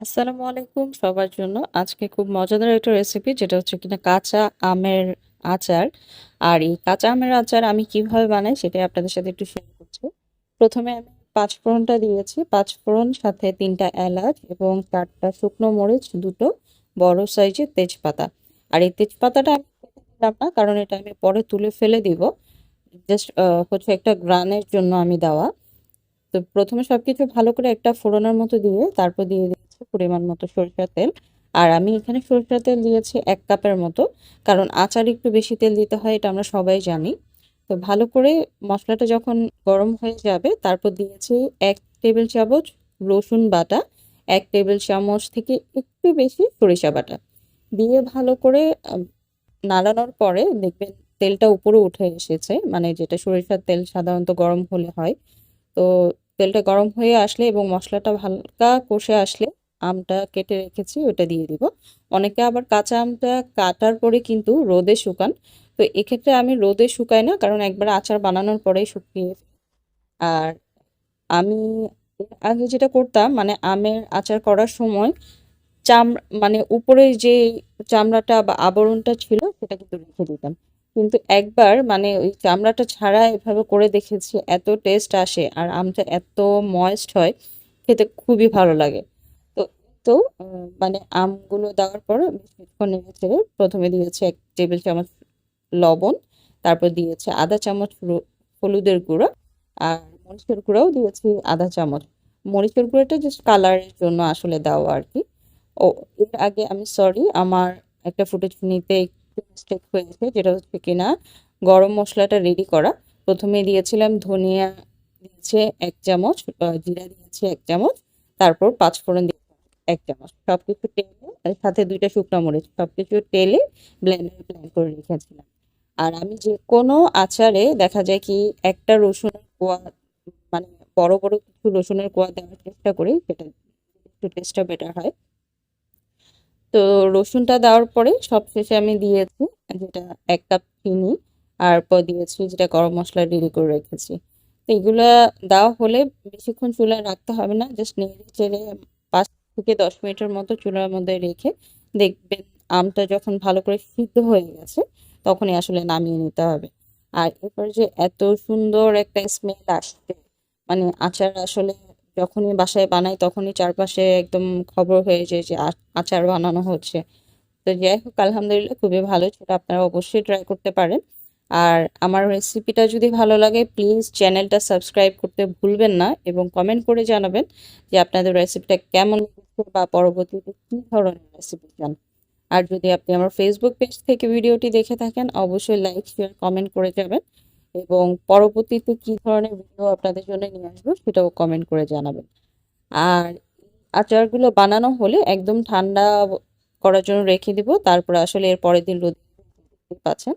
আসসালামু আলাইকুম সবার জন্য। আজকে খুব মজাদার একটা রেসিপি যেটা হচ্ছে কিনা কাঁচা আমের আচার। আর এই কাঁচা আমের আচার আমি কীভাবে বানাই সেটাই আপনাদের সাথে একটু শেয়ার করছি। প্রথমে আমি পাঁচফোড়নটা দিয়েছি। পাঁচফোড়ন সাথে তিনটা এলাচ এবং চারটা শুকনো মরিচ, ২ টো বড় সাইজের তেজপাতা। আর এই তেজপাতাটা আমি দিলাম না কারণ এটা আমি পরে তুলে ফেলে দিব। জাস্ট হচ্ছে একটা গ্রানের জন্য আমি দেওয়া। তো প্রথমে সব কিছু ভালো করে একটা ফোড়নের মতো দিয়ে তারপর দিয়ে দিচ্ছি পরিমাণ মতো সরিষার তেল। আর আমি এখানে সরিষার তেল দিয়েছি ১ কাপের মতো। কারণ আচারে একটু বেশি তেল দিতে হয় এটা আমরা সবাই জানি। তো ভালো করে মসলাটা যখন গরম হয়ে যাবে তারপর দিয়েছি ১ টেবিল চামচ রসুন বাটা, ১ টেবিল চামচ থেকে একটু বেশি সরিষা বাটা। দিয়ে ভালো করে নাড়ানোর পরে দেখবেন তেলটা উপরে উঠে এসেছে। মানে যেটা সরিষার তেল সাধারণত গরম হলে হয়। তো তেলটা গরম হয়ে আসলে এবং মশলাটা হালকা কষে আসলে আমটা কেটে রেখেছি ওটা দিয়ে দিব। অনেকে আবার কাঁচা আমটা কাটার পরে কিন্তু রোদে শুকান। তো এক্ষেত্রে আমি রোদে শুকাই না, কারণ একবার আচার বানানোর পরেই শুকিয়ে আর আমি আগে যেটা করতাম মানে আমের আচার করার সময় চাম মানে উপরে যে চামড়াটা বা আবরণটা ছিল, সেটা কিন্তু রেখে দিতাম। কিন্তু একবার মানে ওই চামড়াটা ছাড়া এভাবে করে দেখেছি, এত টেস্ট আসে আর আমটা এত ময়েস্ট হয়, খেতে খুবই ভালো লাগে। তো মানে আমগুলো দেওয়ার পর কিছুক্ষণ নেড়ে প্রথমে দিয়েছে এক টেবিল চামচ লবণ, তারপর দিয়েছে আধা চামচ হলুদের গুঁড়া আর মরিচের গুঁড়াও দিয়েছি আধা চামচ। মরিচের গুঁড়াটা জাস্ট কালারের জন্য আসলে দেওয়া আর কি। ও এর আগে আমি সরি আমার একটা ফুটেজ নিতে একটু মিস্টেক হয়েছে যেটা হচ্ছে কিনা গরম মশলাটা রেডি করা। প্রথমে দিয়েছিলাম ধনিয়া দিয়েছে এক চামচ, জিরা দিয়েছে এক চামচ, তারপর পাঁচফোড়ন দিয়েছি ১ চামচ। সবকিছু টেলে সাথে ২ টা শুকনা মরিচ সবকিছু টেলে ব্লেন্ডারে ব্লেন্ড করে রেখেছিলাম। আর আমি যেকোনো আচারে দেখা যায় কি একটা রসুনের কোয়া মানে বড়, বড় কিছু রসুনের কোয়া দেওয়ার চেষ্টা করি সেটা একটু টেস্টটা বেটার হয়। তো রসুনটা দেওয়ার পরে সবশেষে আমি দিয়েছি যেটা এক কাপ চিনি আর পর দিয়েছি যেটা গরম মশলা রেডি করে রেখেছি। তো এগুলা দেওয়া হলে বেশিক্ষণ চুলায় রাখতে হবে না। জাস্ট নেড়ে চেড়ে ৫ থেকে ১০ মিনিটের মতো চুলার মধ্যে রেখে দেখবেন আমটা যখন ভালো করে সিদ্ধ হয়ে গেছে, তখনই আসলে নামিয়ে নিতে হবে। আর এরপর যে এত সুন্দর একটা স্মেল আসবে মানে আচার আসলে যখনই বাসায় বানাই তখনই চারপাশে একদম খবর হয়ে যায় যে আচার বানানো হচ্ছে। তো যাই হোক, আলহামদুলিল্লাহ খুবই ভালো সেটা আপনারা অবশ্যই ট্রাই করতে পারেন। আর আমার রেসিপিটা যদি ভালো লাগে প্লিজ চ্যানেলটা সাবস্ক্রাইব করতে ভুলবেন না এবং কমেন্ট করে জানাবেন যে আপনাদের রেসিপিটা কেমন লেগেছে বা পরবর্তীতে কী ধরনের রেসিপি চান। আর যদি আপনি আমার ফেসবুক পেজ থেকে ভিডিওটি দেখে থাকেন অবশ্যই লাইক, শেয়ার, কমেন্ট করে যাবেন এবং পরবর্তীতে কী ধরনের ভিডিও আপনাদের জন্য নিয়ে আসব সেটাও কমেন্ট করে জানাবেন। আর আচারগুলো বানানো হলে একদম ঠান্ডা করার জন্য রেখে দিব। তারপরে আসলে এর পরের দিন রোদে পাচ্ছেন।